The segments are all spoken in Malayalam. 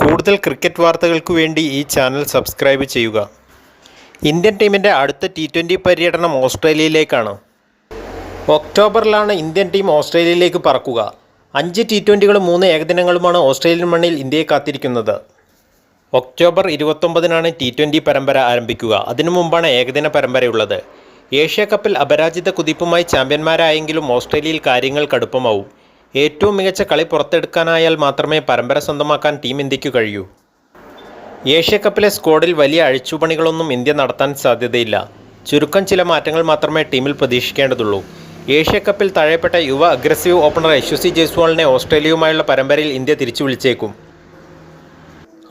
കൂടുതൽ ക്രിക്കറ്റ് വാർത്തകൾക്ക് വേണ്ടി ഈ ചാനൽ സബ്സ്ക്രൈബ് ചെയ്യുക. ഇന്ത്യൻ ടീമിന്റെ അടുത്ത ടി ട്വന്റി പര്യടനം ഓസ്ട്രേലിയയിലേക്കാണ്. ഒക്ടോബറിലാണ് ഇന്ത്യൻ ടീം ഓസ്ട്രേലിയയിലേക്ക് പറക്കുക. അഞ്ച് ടി ട്വന്റികളും മൂന്ന് ഏകദിനങ്ങളുമാണ് ഓസ്ട്രേലിയൻ മണ്ണിൽ ഇന്ത്യയെ കാത്തിരിക്കുന്നത്. ഒക്ടോബർ ഇരുപത്തൊമ്പതിനാണ് ടി ട്വന്റി പരമ്പര ആരംഭിക്കുക. അതിനു മുമ്പാണ് ഏകദിന പരമ്പരയുള്ളത്. ഏഷ്യ കപ്പിൽ അപരാജിത കുതിപ്പുമായി ചാമ്പ്യന്മാരായെങ്കിലും ഓസ്ട്രേലിയയിൽ കാര്യങ്ങൾ കടുപ്പമാവും. ഏറ്റവും മികച്ച കളി പുറത്തെടുക്കാനായാൽ മാത്രമേ പരമ്പര സ്വന്തമാക്കാൻ ടീം ഇന്ത്യയ്ക്ക് കഴിയൂ. ഏഷ്യ കപ്പിലെ സ്ക്വാഡിൽ വലിയ അഴിച്ചുപണികളൊന്നും ഇന്ത്യ നടത്താൻ സാധ്യതയില്ല. ചുരുക്കം ചില മാറ്റങ്ങൾ മാത്രമേ ടീമിൽ പ്രതീക്ഷിക്കേണ്ടതുള്ളൂ. ഏഷ്യ കപ്പിൽ തഴയപ്പെട്ട യുവ അഗ്രസീവ് ഓപ്പണർ യശസ്വി ജയ്സ്വാളിനെ ഓസ്ട്രേലിയയുമായുള്ള പരമ്പരയിൽ ഇന്ത്യ തിരിച്ചു വിളിച്ചേക്കും.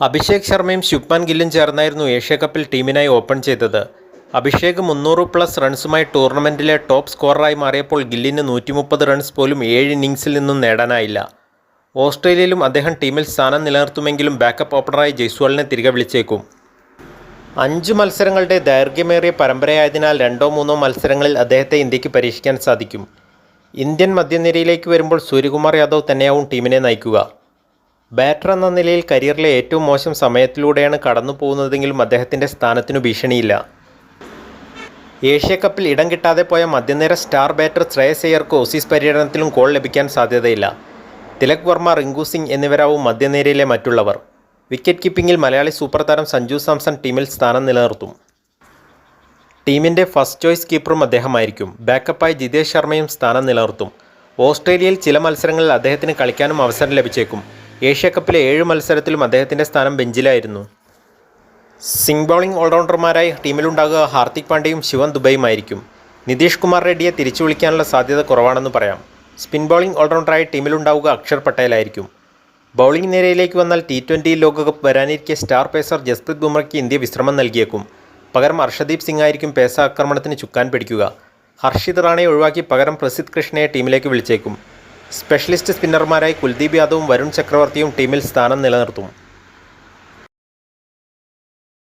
അഭിഷേക് ശർമ്മയും ശുഭ്മാൻ ഗില്ലും ചേർന്നായിരുന്നു ഏഷ്യ കപ്പിൽ ടീമിനായി ഓപ്പൺ ചെയ്തത്. അഭിഷേക് മുന്നൂറ് പ്ലസ് റൺസുമായി ടൂർണമെന്റിലെ ടോപ്പ് സ്കോററായി മാറിയപ്പോൾ ഗില്ലിന് നൂറ്റി മുപ്പത് റൺസ് പോലും ഏഴ് ഇന്നിങ്സിൽ നിന്നും നേടാനായില്ല. ഓസ്ട്രേലിയയിലും അദ്ദേഹം ടീമിൽ സ്ഥാനം നിലനിർത്തുമെങ്കിലും ബാക്കപ്പ് ഓപ്പണറായി ജയ്സ്വാളിനെ തിരികെ വിളിച്ചേക്കും. അഞ്ച് മത്സരങ്ങളുടെ ദൈർഘ്യമേറിയ പരമ്പരയായതിനാൽ രണ്ടോ മൂന്നോ മത്സരങ്ങളിൽ അദ്ദേഹത്തെ ഇന്ത്യയ്ക്ക് പരീക്ഷിക്കാൻ സാധിക്കും. ഇന്ത്യൻ മധ്യനിരയിലേക്ക് വരുമ്പോൾ സൂര്യകുമാർ യാദവ് തന്നെയാവും ടീമിനെ നയിക്കുക. ബാറ്റർ എന്ന നിലയിൽ കരിയറിലെ ഏറ്റവും മോശം സമയത്തിലൂടെയാണ് കടന്നു പോകുന്നതെങ്കിലും അദ്ദേഹത്തിന്റെ സ്ഥാനത്തിനു ഭീഷണിയില്ല. ഏഷ്യ കപ്പിൽ ഇടം കിട്ടാതെ പോയ മധ്യനിര സ്റ്റാർ ബാറ്റർ ശ്രേയസ് അയ്യർക്ക് ഓസീസ് പര്യടനത്തിലും ഗോൾ ലഭിക്കാൻ സാധ്യതയില്ല. തിലക് വർമ്മ റിങ്കു സിംഗ് എന്നിവരാവും മധ്യനിരയിലെ മറ്റുള്ളവർ. വിക്കറ്റ് കീപ്പിംഗിൽ മലയാളി സൂപ്പർ താരം സഞ്ജു സാംസൺ ടീമിൽ സ്ഥാനം നിലനിർത്തും. ടീമിന്റെ ഫസ്റ്റ് ചോയ്സ് കീപ്പറും അദ്ദേഹമായിരിക്കും. ബാക്കപ്പായി ജിതേഷ് ശർമ്മയും സ്ഥാനം നിലനിർത്തും. ഓസ്ട്രേലിയയിൽ ചില മത്സരങ്ങളിൽ അദ്ദേഹത്തിന് കളിക്കാനും അവസരം ലഭിച്ചേക്കും. ഏഷ്യ കപ്പിലെ ഏഴ് മത്സരത്തിലും അദ്ദേഹത്തിന്റെ സ്ഥാനം ബെഞ്ചിലായിരുന്നു. സിംഗ് ബൗളിംഗ് ഓൾറൗണ്ടർമാരായി ടീമിലുണ്ടാകുക ഹാർദിക് പാണ്ഡ്യയും ശിവൻ ദുബൈയുമായിരിക്കും. നിതീഷ് കുമാർ റെഡ്ഡിയെ തിരിച്ചു വിളിക്കാനുള്ള സാധ്യത കുറവാണെന്ന് പറയാം. സ്പിൻ ബൗളിംഗ് ഓൾറൗണ്ടറായി ടീമിലുണ്ടാവുക അക്ഷർ പട്ടേലായിരിക്കും. ബൗളിംഗ് നിരയിലേക്ക് വന്നാൽ ടി ട്വന്റി ലോകകപ്പ് വരാനിരിക്കെ സ്റ്റാർ പേസർ ജസ്പ്രീത് ബുംറയ്ക്ക് ഇന്ത്യ വിശ്രമം നൽകിയേക്കും. പകരം ഹർഷദീപ് സിംഗ് ആയിരിക്കും പേസ ആക്രമണത്തിന് ചുക്കാൻ പിടിക്കുക. ഹർഷിത് റാണയെ ഒഴിവാക്കി പകരം പ്രസിദ്ധ് കൃഷ്ണയെ ടീമിലേക്ക് വിളിച്ചേക്കും. സ്പെഷ്യലിസ്റ്റ് സ്പിന്നർമാരായി കുൽദീപ് യാദവും വരുൺ ചക്രവർത്തിയും ടീമിൽ സ്ഥാനം നിലനിർത്തും.